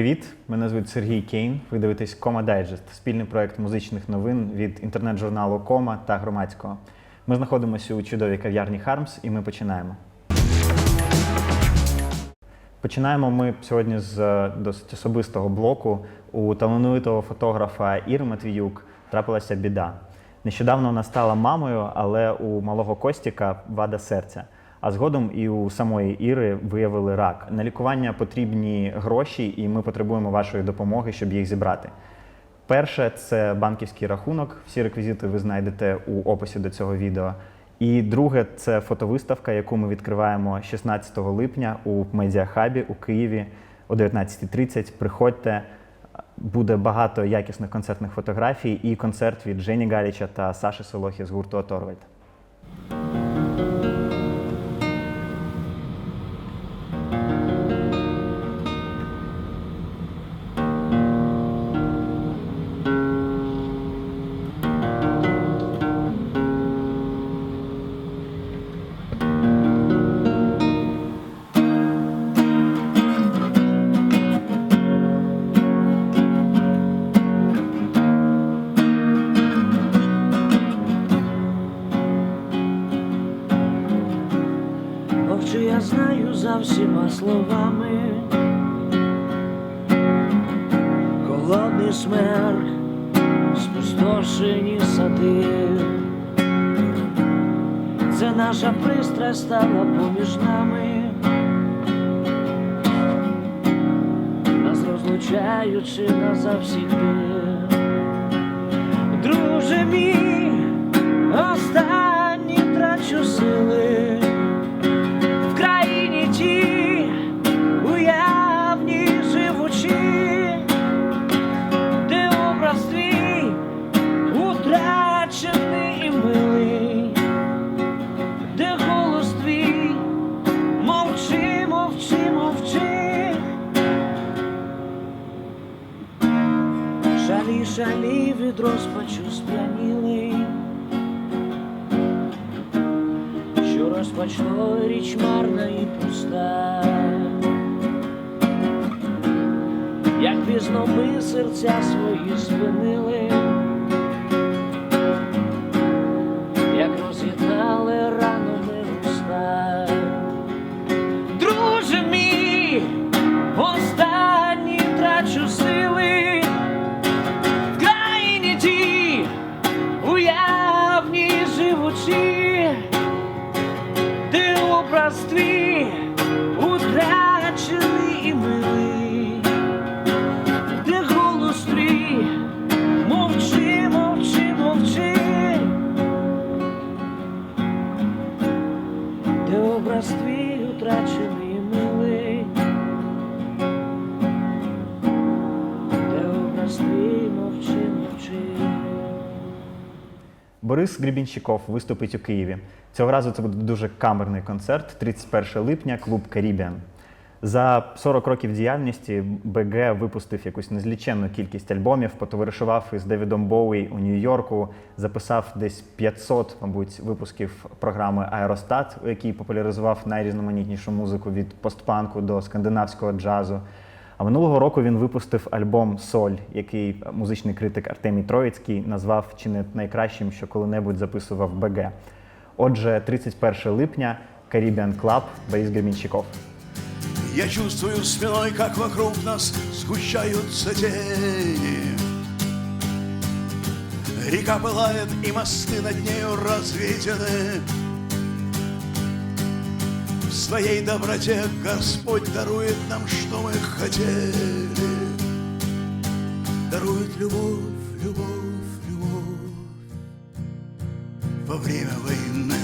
Привіт! Мене звуть Сергій Кейн. Ви дивитесь Кома Дайджест, спільний проект музичних новин від інтернет-журналу Кома та громадського. Ми знаходимося у чудовій кав'ярні Хармс і ми починаємо. Починаємо ми сьогодні з е, досить особистого блоку. У талановитого фотографа Іри Матвіюк трапилася біда. Нещодавно вона стала мамою, але у малого Костіка вада серця. А згодом і у самої Іри виявили рак. На лікування потрібні гроші, і ми потребуємо вашої допомоги, щоб їх зібрати. Перше це банківський рахунок. Всі реквізити ви знайдете у описі до цього відео. І друге це фотовиставка, яку ми відкриваємо 16 липня у медіахабі у Києві о 19.30. Приходьте, буде багато якісних концертних фотографій і концерт від Жені Галіча та Саші Солохи з гурту Оторвальд. Поміж нами. Нас розлучаючи назавсігди. Друже мій, останні трачу сили Шалі від розпачу сп'янілий. що розпочало річ марна і пуста. Як пізно ми серця свої спинили, Борис виступить у Києві. Цього разу це буде дуже камерний концерт. 31 липня, клуб Caribbean. За 40 років діяльності БГ випустив якусь незліченну кількість альбомів, потоваришував із Девідом Боуї у Нью-Йорку, записав десь 500, мабуть, випусків програми Аеростат, у якій популяризував найрізноманітнішу музику від постпанку до скандинавського джазу. А минулого року він випустив альбом Соль, який музичний критик Артемій Троїцький назвав чи не найкращим, що коли-небудь записував БГ. Отже, 31 липня Caribbean Club Борис Гребенщиков. Я чувствую спиной, как вокруг нас сгущаются тени. Река пылает, и мосты над нею разведены. В своей доброте Господь дарует нам, что мы хотели. Дарует любовь, любовь, любовь во время войны.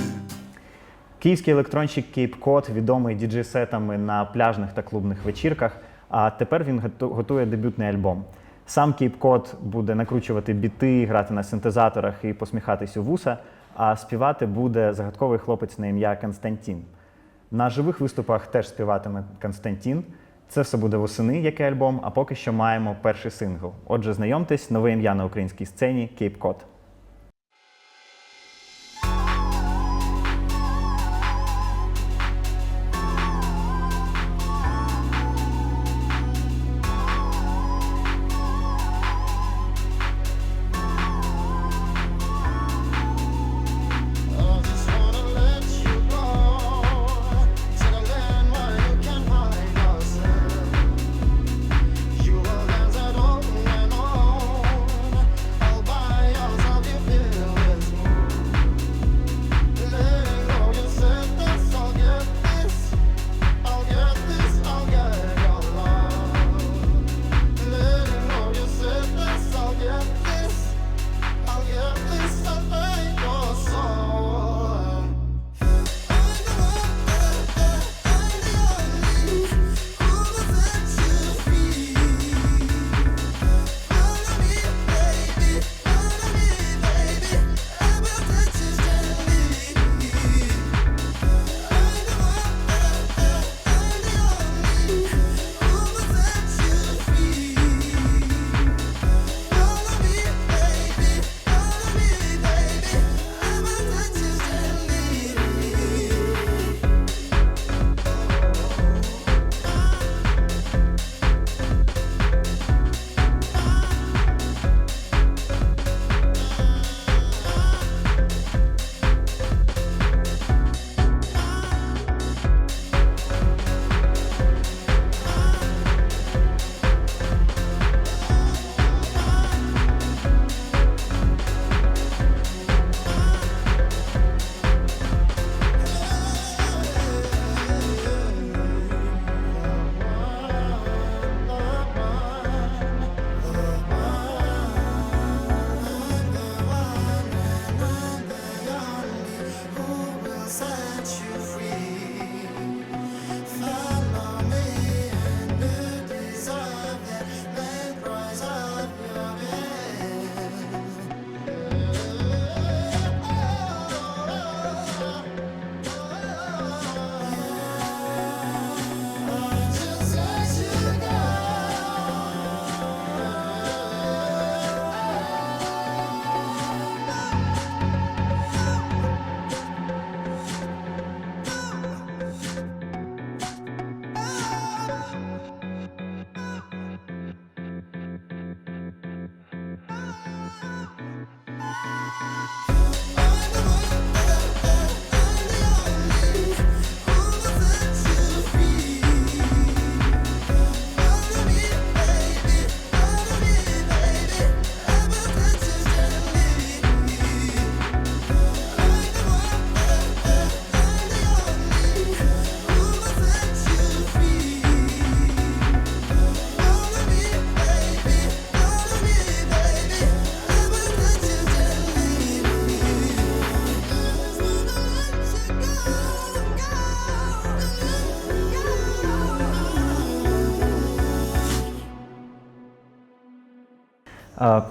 Київський електронщик Кейп Кот відомий діджей-сетами на пляжних та клубних вечірках. А тепер він готує дебютний альбом. Сам Кейп Кот буде накручувати біти, грати на синтезаторах і посміхатись у вуса. А співати буде загадковий хлопець на ім'я Константін. На живих виступах теж співатиме Константін. Це все буде восени, який альбом, а поки що маємо перший сингл. Отже, знайомтесь, нове ім'я на українській сцені Кейп Кот.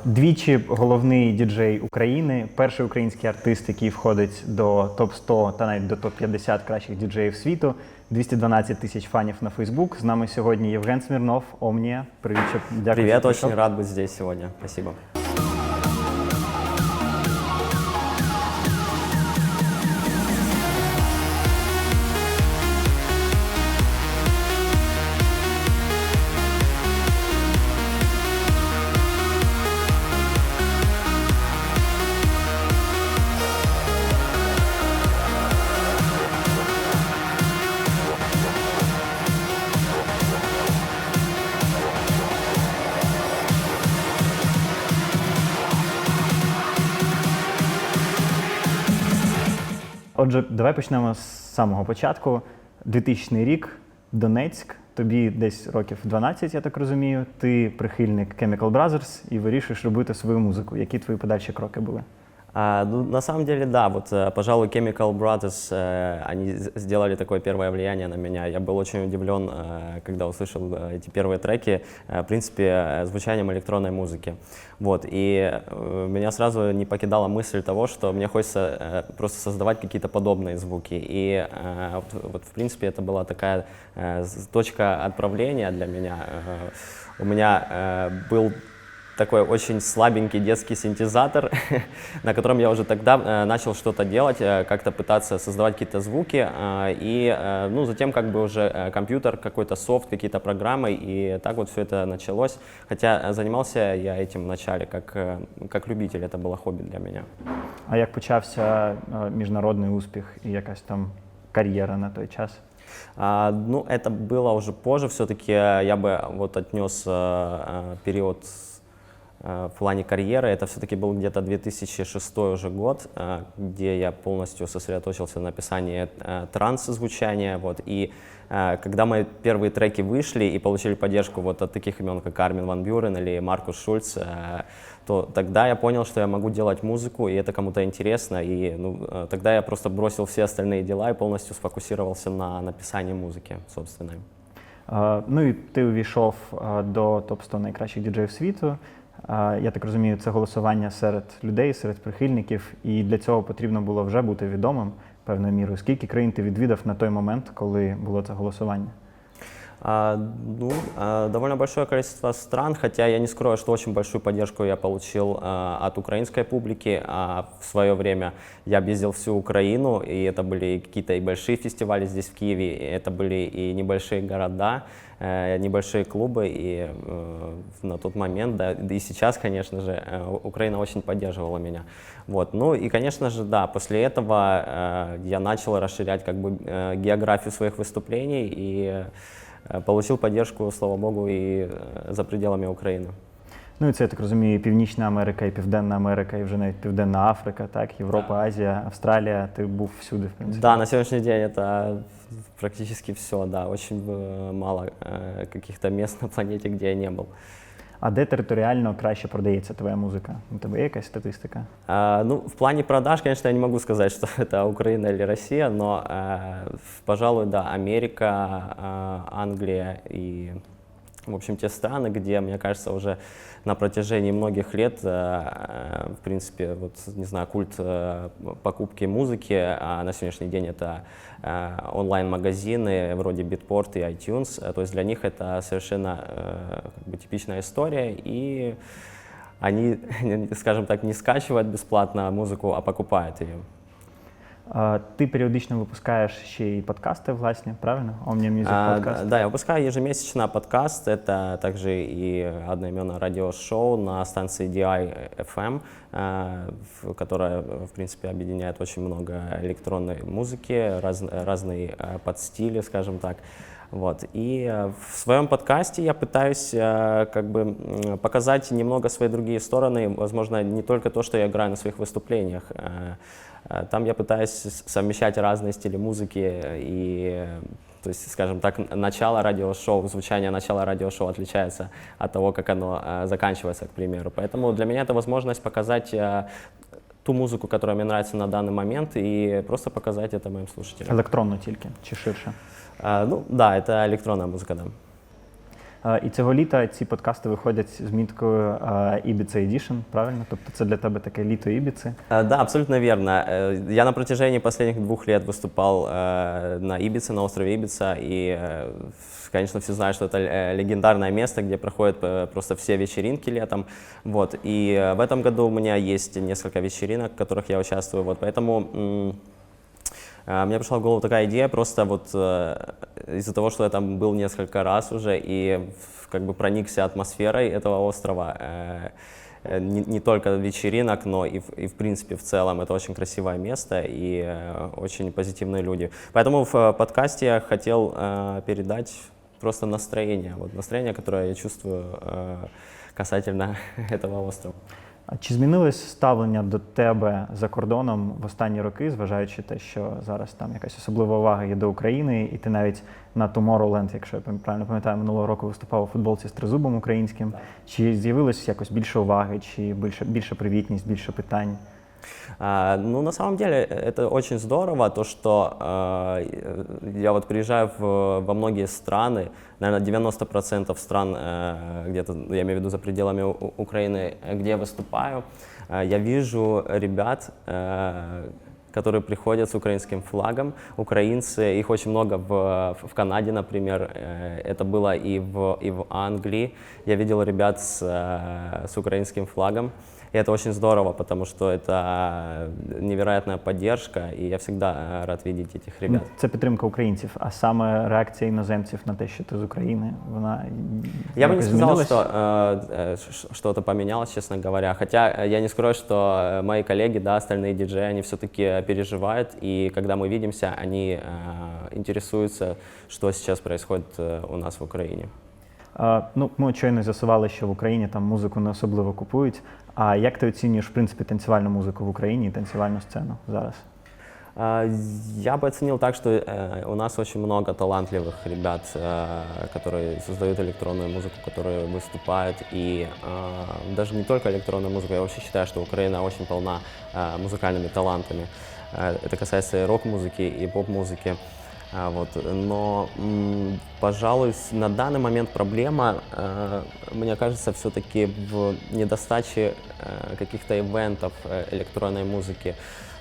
Двічі головний діджей України, перший український артист, який входить до топ 100 та навіть до топ 50 кращих діджеїв світу. 212 тисяч фанів на Фейсбук. З нами сьогодні Євген Смірнов, Омнія. Привіт, що- дякую. Привіт, дуже очень прийшов. рад бути здесь сьогодні. Спасибо. Отже, давай почнемо з самого початку. 2000 рік, Донецьк. Тобі десь років 12, я так розумію. Ти прихильник Chemical Brothers і вирішуєш робити свою музику. Які твої подальші кроки були? А, ну, на самом деле, да, вот, э, пожалуй, Chemical Brothers, э, они сделали такое первое влияние на меня. Я был очень удивлен, э, когда услышал эти первые треки, в принципе, звучанием электронной музыки. Вот, и меня сразу не покидала мысль того, что мне хочется просто создавать какие-то подобные звуки. И вот, вот, в принципе, это была такая точка отправления для меня. У меня был такой очень слабенький детский синтезатор, на котором я уже тогда э, начал что-то делать, э, как-то пытаться создавать какие-то звуки, э, и э, ну, затем как бы уже э, компьютер, какой-то софт, какие-то программы, и так вот все это началось. Хотя э, занимался я этим вначале как, э, как любитель, это было хобби для меня. А як почався е, міжнародний успіх і якась там кар'єра на той час? А, ну, это было уже позже, все-таки я бы вот отнес э, э, период э, в плане карьеры. Это все-таки был где-то 2006 уже год, э, где я полностью сосредоточился на написании э, транс-звучания. Вот, и э, когда мои первые треки вышли и получили поддержку вот от таких имен, как Армин Ван Бюрен или Маркус Шульц, э, то тогда я понял, что я могу делать музыку, и это кому-то интересно. И ну, э, тогда я просто бросил все остальные дела и полностью сфокусировался на написании музыки, собственно. Е, Ну і ти увійшов е, до топ 100 найкращих діджеїв світу. Е, Я так розумію, це голосування серед людей, серед прихильників, і для цього потрібно було вже бути відомим певною мірою. Скільки країн ти відвідав на той момент, коли було це голосування? А, ну, а, довольно большое количество стран, хотя я не скрою, что очень большую поддержку я получил а, от украинской публики. В свое время я объездил всю Украину, и это были какие-то и большие фестивали здесь, в Киеве, это были и небольшие города, э, небольшие клубы, и э, на тот момент, да, и сейчас, конечно же, э, Украина очень поддерживала меня. Вот. Ну и, конечно же, да, после этого я начал расширять как бы географию своих выступлений и э, получил поддержку, слава богу, и э, за пределами Украины. Ну і це я так розумію, і Північна Америка, і Південна Америка, і вже навіть Південна Африка, так, Європа, Азія, Австралія. Ти був всюди, в принципі. Да, на сегодняшний день это практически все, да, очень э, мало э, каких-то мест на планете, где я не был. А де територіально краще продається твоя музика? У тебе є якась статистика? А, ну, в плане продаж, конечно, я не могу сказать, что это Украина или Россия, но, э, в- пожалуй, да, Америка, э, Англия и в общем, те страны, где, мне кажется, уже на протяжении многих лет, э, э, в принципе, вот, не знаю, культ э, покупки музыки, а на сегодняшний день это онлайн-магазины вроде Beatport и iTunes, то есть для них это совершенно как бы типичная история, и они, скажем так, не скачивают бесплатно музыку, а покупают ее. Е, Ти періодично випускаєш ще й подкасти, власні, правильно? Omnia Music А, Podcast. да, я выпускаю ежемесячно подкаст. Это также и одноименное радиошоу на станции DI FM, э, в- которая, в принципе, объединяет очень много электронной музыки, раз- разные э, подстили, скажем так. Вот. И э, в своем подкасте я пытаюсь э, как бы м, показать немного свои другие стороны, возможно, не только то, что я играю на своих выступлениях. Э, Там я пытаюсь совмещать разные стили музыки и то есть, скажем так, начало радиошоу, звучание начала радиошоу отличается от того, как оно э, заканчивается, к примеру. Поэтому для меня это возможность показать э, ту музыку, которая мне нравится на данный момент, и просто показать это моим слушателям. Електронно тільки чи ширше. Э, ну, да, это электронная музыка, да. Е, І цього літа ці подкасти виходять з міткою е, Ibiza Edition, правильно? Тобто це для тебе таке літо Ібіци. Э, Да, абсолютно верно. Э, Я на протяжении последних двух лет выступал э, на Ибице, на острове Ибица, и, э, в- конечно, все знают, что это э, легендарное место, где проходят э, просто все вечеринки летом. Вот. И э, в этом году у меня есть несколько вечеринок, в которых я участвую. Вот. Поэтому м, а, Мне пришла в голову такая идея, просто вот э, из-за того, что я там был несколько раз уже и как бы проникся атмосферой этого острова, э, э, не, не только вечеринок, но и и в принципе в целом это очень красивое место и э, очень позитивные люди. Поэтому в подкасте я хотел передать просто настроение, вот настроение, которое я чувствую касательно этого острова. Чи змінилось ставлення до тебе за кордоном в останні роки, зважаючи те, що зараз там якась особлива увага є до України, і ти навіть на Tomorrowland, якщо я правильно пам'ятаю, минулого року виступав у футболці з тризубом українським. Чи з'явилось якось більше уваги, чи більше, більше привітність, більше питань? А, Ну, на самом деле, это очень здорово, то, что э, я вот приезжаю в, во многие страны, наверное, 90% стран, э, где-то, я имею в виду за пределами Украины, где я выступаю, э, я вижу ребят, которые приходят с украинским флагом. Украинцы, их очень много в, в Канаде, например, это было и в, и в Англии. Я видел ребят с, с украинским флагом. И это очень здорово, потому что это невероятная поддержка, и я всегда э, рад видеть этих ребят. Ну, Це підтримка українців, а саме реакція іноземців на те, що ти з України, вона Я бы не якось сказал, змінилась? что э, э, ш- что-то поменялось, честно говоря. Хотя э, я не скрою, что э, мои коллеги, да, остальные диджеи, они все-таки переживают, и когда мы видимся, они э, интересуются, что сейчас происходит э, у нас в Украине. А, ну, ми от щойно з'ясували, що в Україні там музику не особливо купують. А як ти оцінюєш в принципі танцювальну музику в Україні і танцювальну сцену зараз? А, Я бы оценил так, что э, у нас очень много талантливых ребят, э, которые создают электронную музыку, которые выступают. И э, даже не только электронную музыку, я вообще считаю, что Украина очень полна э, музыкальными талантами. Э, Это касается и рок-музыки, и поп-музыки. А, Вот. Но, пожалуй, на данный момент проблема, э, мне кажется, все-таки в недостаче э, каких-то ивентов э, электронной музыки.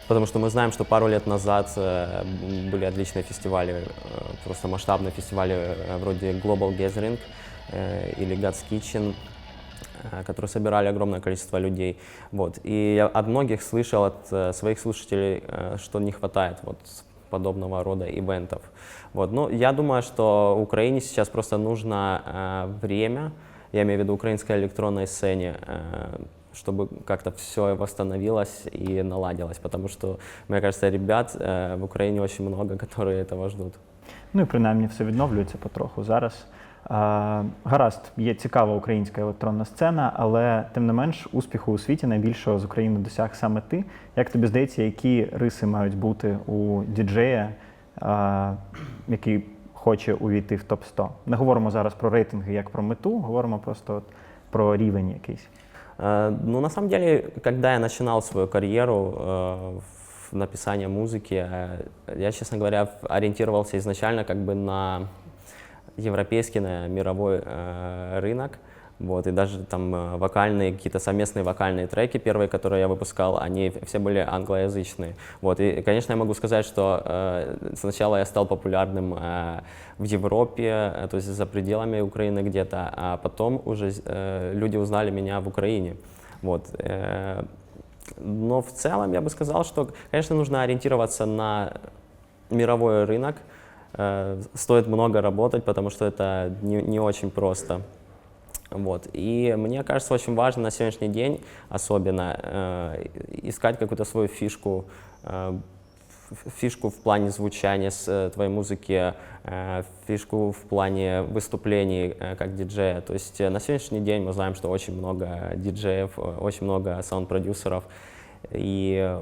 Потому что мы знаем, что пару лет назад были отличные фестивали, просто масштабные фестивали вроде Global Gathering или God's Kitchen, которые собирали огромное количество людей. Вот. И я от многих слышал, от своих слушателей, что не хватает вот подобного рода ивентов. Вот. Но я думаю, что Украине сейчас просто нужно э, время, я имею в виду украинской электронной сцене, э, чтобы как-то все восстановилось и наладилось, потому что, мне кажется, ребят э, в Украине очень много, которые этого ждут. Ну і принаймні все відновлюється потроху зараз. Гаразд, є цікава українська електронна сцена, але тим не менш успіху у світі найбільшого з України досяг саме ти. Як тобі здається, які риси мають бути у діджея, який хоче увійти в топ-100? Не говоримо зараз про рейтинги як про мету, говоримо просто от про рівень якийсь. Э, Ну, на самом деле, когда я начинал свою карьеру в написании музыки, э, я, честно говоря, ориентировался изначально как бы на европейский, на мировой э, рынок. Вот, и даже там э, вокальные, какие-то совместные вокальные треки, первые, которые я выпускал, они все были англоязычные. Вот, и, конечно, я могу сказать, что э, сначала я стал популярным э, в Европе, э, то есть за пределами Украины где-то, а потом уже э, люди узнали меня в Украине. Вот, э, но в целом я бы сказал, что, конечно, нужно ориентироваться на мировой рынок. Э, Стоит много работать, потому что это не, не очень просто. Вот. И мне кажется, очень важно на сегодняшний день особенно э, искать какую-то свою фишку, э, фишку в плане звучания с э, твоей музыки, э, фишку в плане выступлений э, как диджея. То есть на сегодняшний день мы знаем, что очень много диджеев, очень много саунд-продюсеров. И,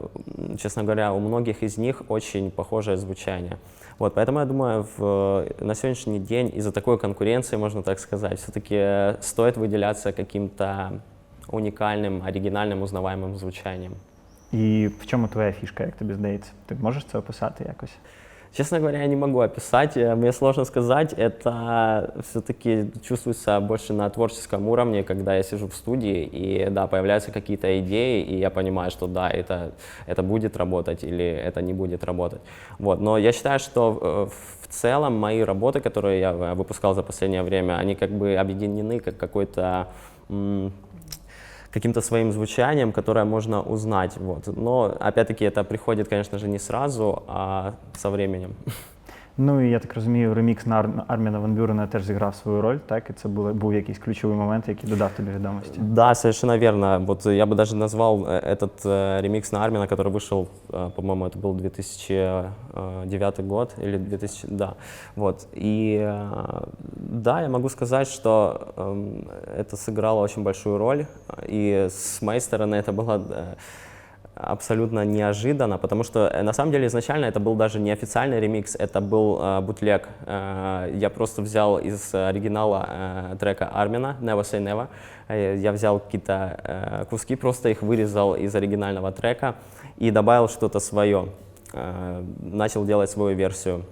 честно говоря, у многих из них очень похожее звучание. Вот, поэтому я думаю, в, на сегодняшний день из-за такой конкуренции, можно так сказать, все-таки стоит выделяться каким-то уникальным, оригінальним, узнаваемым звучанием. І в чому твоя фішка, як тобі здається? Ти можеш це описати якось? Честно говоря, я не могу описать, э, мне сложно сказать. Это все-таки чувствуется больше на творческом уровне, когда я сижу в студии, и да, появляются какие-то идеи, и я понимаю, что да, это, это будет работать или это не будет работать. Вот. Но я считаю, что э, в целом мои работы, которые я э, выпускал за последнее время, они как бы объединены как какой-то м, каким-то своим звучанием, которое можно узнать. Вот. Но, опять-таки, это приходит, конечно же, не сразу, а со временем. Ну і я так розумію, ремікс на Ар- Арміна Ван Бюрена теж зіграв свою роль, так? І це був, був якийсь ключовий момент, який додав тобі відомості. Да, совершенно верно. Вот я бы даже назвал э, этот э, ремикс на Армина, который вышел, э, по-моему, это был 2009 год или 2000, да. Вот. И э, да, я могу сказать, что эм, это сыграло очень большую роль. И с моей стороны это было э, абсолютно неожиданно, потому что э, на самом деле изначально это был даже не официальный ремикс, это был э, бутлег. Э, я просто взял из оригинала э, трека Армина Never Say Never, э, я взял какие-то э, куски, просто их вырезал из оригинального трека и добавил что-то свое, э, начал делать свою версию.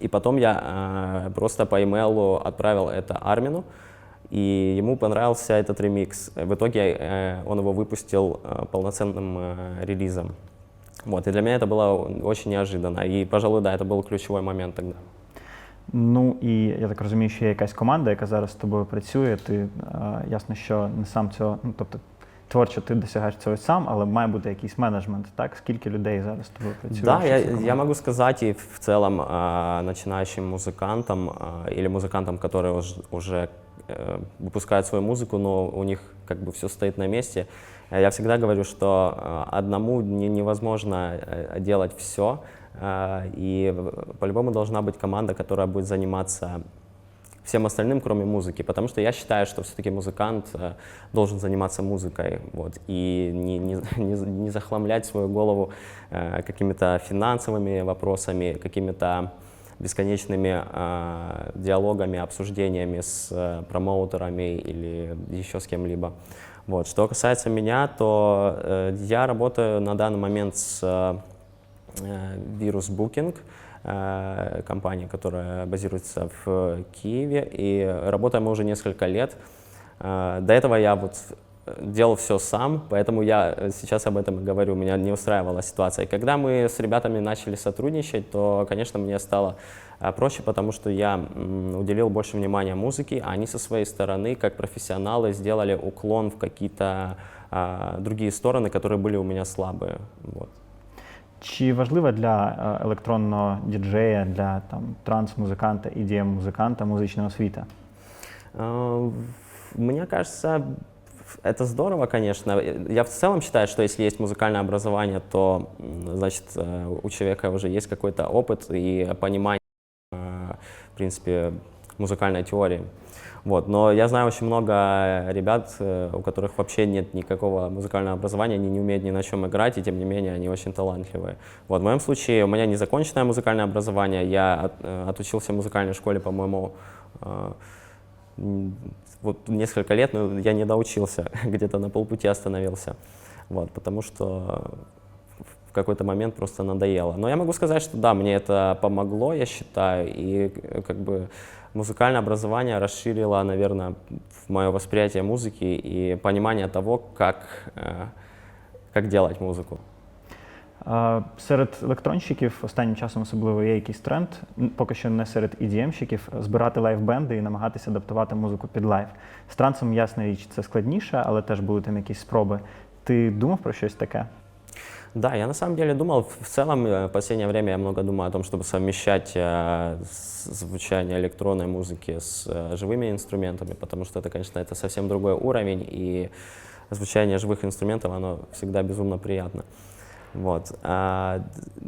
И потом я э, просто по имейлу отправил это Армину, и ему понравился этот ремикс. В итоге э, он его выпустил э, полноценным э, релизом. Вот, и для меня это было очень неожиданно. И, пожалуй, да, это был ключевой момент тогда. Ну і я так розумію, що є якась команда, яка зараз з тобою працює. Ти е, ясно, що не сам цього, ну тобто творчо ти досягаєш цього сам, але має бути якийсь менеджмент. Так, скільки людей зараз з тобою працює? Да, Що я, це команда? я могу сказать и в целом э, начинающим музыкантам э, или музыкантам, которые уж- уже э, выпускают свою музыку, но у них как бы все стоит на месте. Э, Я всегда говорю, что э, одному не- невозможно э, делать все, и по-любому должна быть команда, которая будет заниматься всем остальным, кроме музыки, потому что я считаю, что все-таки музыкант э, должен заниматься музыкой, вот, и не, не, не, захламлять свою голову э, какими-то финансовыми вопросами, какими-то бесконечными э, диалогами, обсуждениями с э, промоутерами или еще с кем-либо. Вот. Что касается меня, то э, я работаю на данный момент с э, Virus Booking, э, компания, которая базируется в Киеве, и работаем мы уже несколько лет. Э, До этого я вот делал все сам, поэтому я э, сейчас об этом и говорю, меня не устраивала ситуация. И когда мы с ребятами начали сотрудничать, то, конечно, мне стало э, проще, потому что я м, уделил больше внимания музыке, а они со своей стороны, как профессионалы, сделали уклон в какие-то а, другие стороны, которые были у меня слабые. Вот. Чи важливо для е, електронного діджея, для там транс-музиканта, ідм музиканта музична освіта? А, Мне кажется, это здорово, конечно. Я в целом считаю, что если есть музыкальное образование, то, значит, э, у человека уже есть какой-то опыт и понимание, э, в принципе, музыкальной теории. Вот. Но я знаю очень много ребят, э, у которых вообще нет никакого музыкального образования, они не умеют ни на чем играть, и тем не менее они очень талантливые. Вот. В моем случае у меня незаконченное музыкальное образование, я от- отучился в музыкальной школе, по-моему, вот несколько лет, но я не доучился, где-то на полпути остановился. Вот, потому что какой-то момент просто надоело. Но я могу сказать, что да, мне это помогло, я считаю, и э, как бы музыкальное образование расширило, наверное, мое восприятие музыки и понимание того, как, э, как делать музыку. А, Серед електронщиків останнім часом особливо є якийсь тренд, н- поки що не серед EDM-щиків, збирати лайв-бенди і намагатися адаптувати музику під лайв. З трансом, ясна річ, це складніше, але теж були там якісь спроби. Ти думав про щось таке? Да, я на самом деле думал, в в целом э, в последнее время я много думаю о том, чтобы совмещать э, с- звучание электронной музыки с э, живыми инструментами, потому что это, конечно, это совсем другой уровень, и звучание живых инструментов, оно всегда безумно приятно. Вот. а,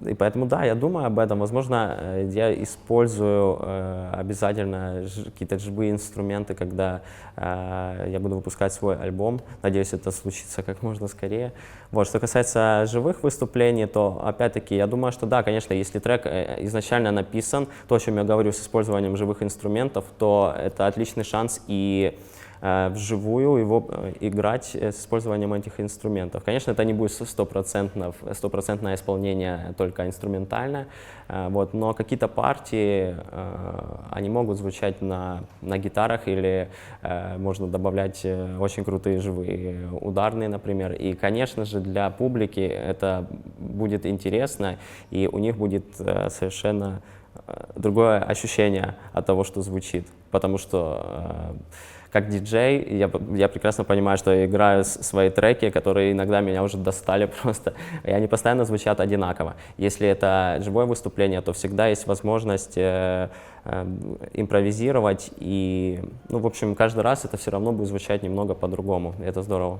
и поэтому, да, я думаю об этом. Возможно, э, я использую э, обязательно какие-то живые инструменты, когда э, я буду выпускать свой альбом. Надеюсь, это случится как можно скорее. Вот. Что касается живых выступлений, то, опять-таки, я думаю, что да, конечно, если трек изначально написан, то, о чем я говорю с использованием живых инструментов, то это отличный шанс и вживую его э, играть э, с использованием этих инструментов. Конечно, это не будет стопроцентно, стопроцентное исполнение только инструментальное, э, вот, но какие-то партии, э, они могут звучать на, на гитарах или э, можно добавлять э, очень крутые живые ударные, например. И, конечно же, для публики это будет интересно, и у них будет э, совершенно э, другое ощущение от того, что звучит. Потому что э, как диджей я, п- я прекрасно понимаю, что я играю с- свои треки, которые иногда меня уже достали просто, и они постоянно звучат одинаково. Если это живое выступление, то всегда есть возможность э, э, импровизировать, и, ну, в общем, каждый раз это все равно будет звучать немного по-другому, и это здорово.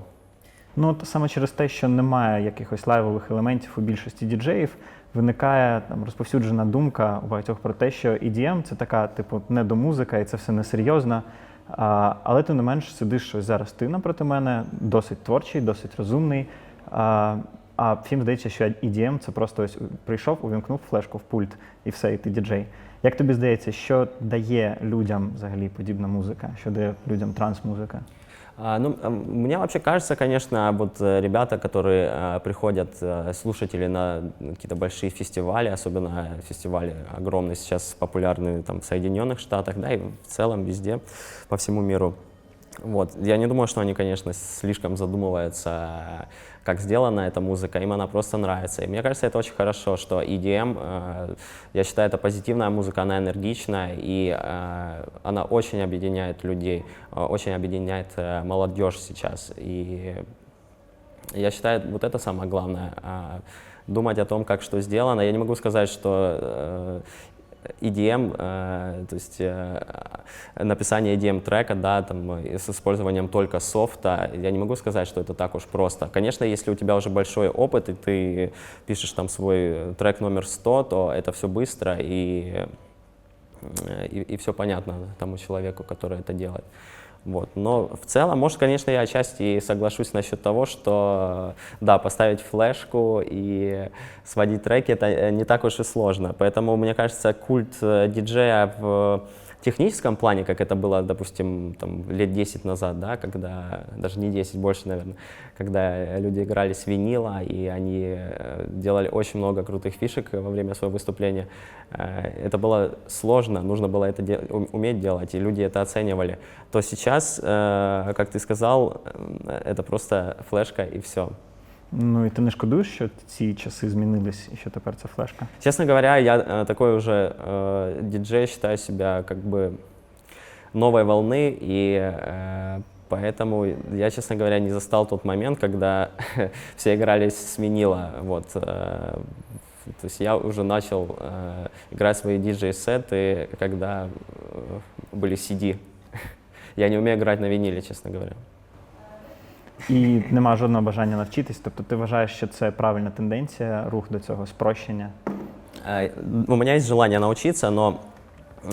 Ну, от саме через те, що немає якихось лайвових елементів у більшості діджеїв, виникає там розповсюджена думка у багатьох про те, що EDM – це така, типу, недомузика, і це все несерйозно. Але тим не менш сидиш щось зараз ти напроти мене, досить творчий, досить розумний. А, а всім здається, що EDM – це просто ось прийшов, увімкнув флешку в пульт і все, і ти діджей. Як тобі здається, що дає людям взагалі подібна музика, що дає людям транс-музика? А, Ну, мне вообще кажется, конечно, вот э, ребята, которые э, приходят, э, слушатели на какие-то большие фестивали, особенно фестивали огромные сейчас популярны там в Соединенных Штатах, да, и в целом везде, по всему миру. Вот. Я не думаю, что они, конечно, слишком задумываются, как сделана эта музыка, им она просто нравится. И мне кажется, это очень хорошо, что EDM, э, я считаю, это позитивная музыка, она энергичная, и э, она очень объединяет людей, э, очень объединяет молодежь сейчас. И я считаю, вот это самое главное. Думать о том, как что сделано. Я не могу сказать, что EDM, э, то есть э, написание EDM трека, да, там, с использованием только софта, я не могу сказать, что это так уж просто. Конечно, если у тебя уже большой опыт, и ты пишешь там свой трек номер 100, то это все быстро и, э, и, и все понятно тому человеку, который это делает. Вот. Но в целом, может, конечно, я отчасти соглашусь насчет того, что, да, поставить флешку и сводить треки, это э, не так уж и сложно. Поэтому, мне кажется, культ э, диджея в техническом плане, как это было, допустим, там, лет 10 назад, да, когда, даже не 10, больше, наверное, когда люди играли с винила, и они э, делали очень много крутых фишек во время своего выступления. Э, Это было сложно, нужно было это де- ум- уметь делать, и люди это оценивали. То сейчас, э, как ты сказал, это просто флешка и все. Ну і ти не шкодуєш, що ці часи змінились і що тепер це флешка? Честно говоря, я э, такой уже э, диджей, считаю себя как бы новой волны, и э, поэтому я, честно говоря, не застал тот момент, когда все играли с винила. Вот, э, то есть я уже начал э, играть свои диджей-сеты, когда э, были CD. Я не умею играть на виниле, честно говоря. І нема жодного бажання навчитись. Тобто ти вважаєш, що це правильна тенденція, рух до цього спрощення. Э, У меня есть желание научиться, но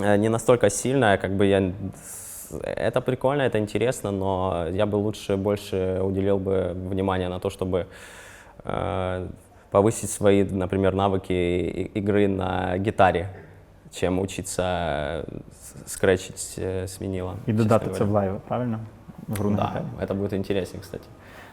э, не настолько сильное, как бы я... Это прикольно, это интересно, но я бы лучше больше уделил бы внимание на то, чтобы э, повысить свои, например, навыки и- игры на гитаре, чем учиться э, с- скретчить э, с винила. І честно додати це говоря. в лайви, правильно? В гру на Да, это будет интереснее, кстати.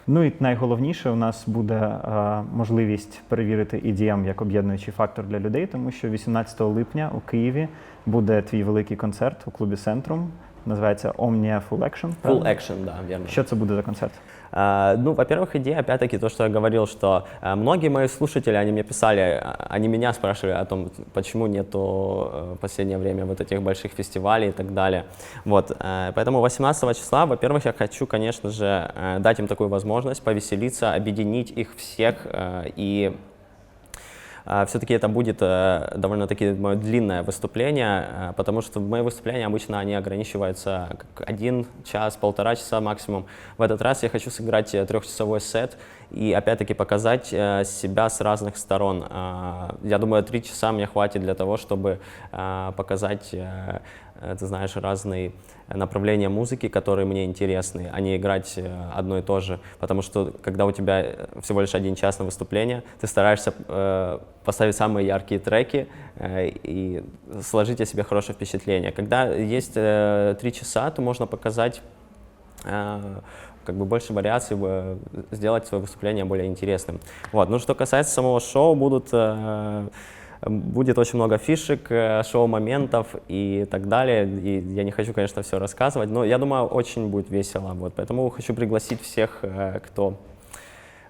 Ну і найголовніше, у нас буде е, можливість перевірити EDM як об'єднуючий фактор для людей, тому що 18 липня у Києві буде твій великий концерт у клубі Центрум. Називається Omnia Full Action. Full правильно? action, да, вірно. Що це буде за концерт? А, Ну, во-первых, идея, опять-таки, то, что я говорил, что а, многие мои слушатели, они мне писали, а, они меня спрашивали о том, почему нету э, в последнее время вот этих больших фестивалей и так далее. Вот, э, поэтому 18 числа, во-первых, я хочу, конечно же, э, дать им такую возможность повеселиться, объединить их всех и все-таки это будет э, довольно-таки мое длинное выступление, э, потому что мои выступления обычно они ограничиваются как один час, полтора часа максимум. В этот раз я хочу сыграть э, трехчасовой сет и опять-таки показать себя с разных сторон. А, Я думаю, три часа мне хватит для того, чтобы а, показать, ты знаешь, разные направления музыки, которые мне интересны, а не играть э, одно и то же. Потому что когда у тебя э, всего лишь один час на выступление, ты стараешься э, поставить самые яркие треки э, и сложить о себе хорошее впечатление. Когда есть э, три часа, то можно показать э, как бы больше вариаций, э, сделать свое выступление более интересным. Вот. Ну, что касается самого шоу, будут э, Будет очень много фишек, э, шоу-моментов и так далее. И я не хочу, конечно, все рассказывать, но я думаю, очень будет весело. Вот. Поэтому хочу пригласить всех, э, кто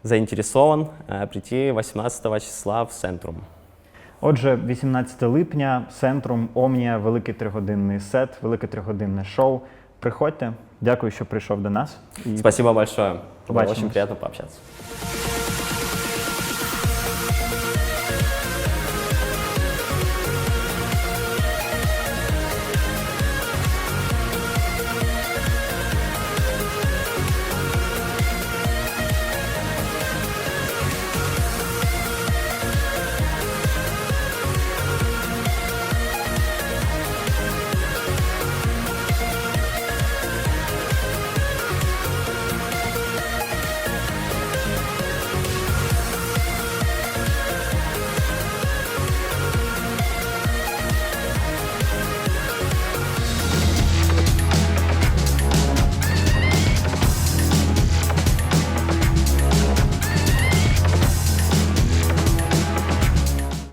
заинтересован, э, прийти 18 числа в Центрум. Отже, 18 липня, Центрум, Омнія, великий тригодинний сет, велике тригодинне шоу. Приходьте. Дякую, що прийшов до нас. І Спасибо большое. Было Побачимось. очень приятно пообщаться.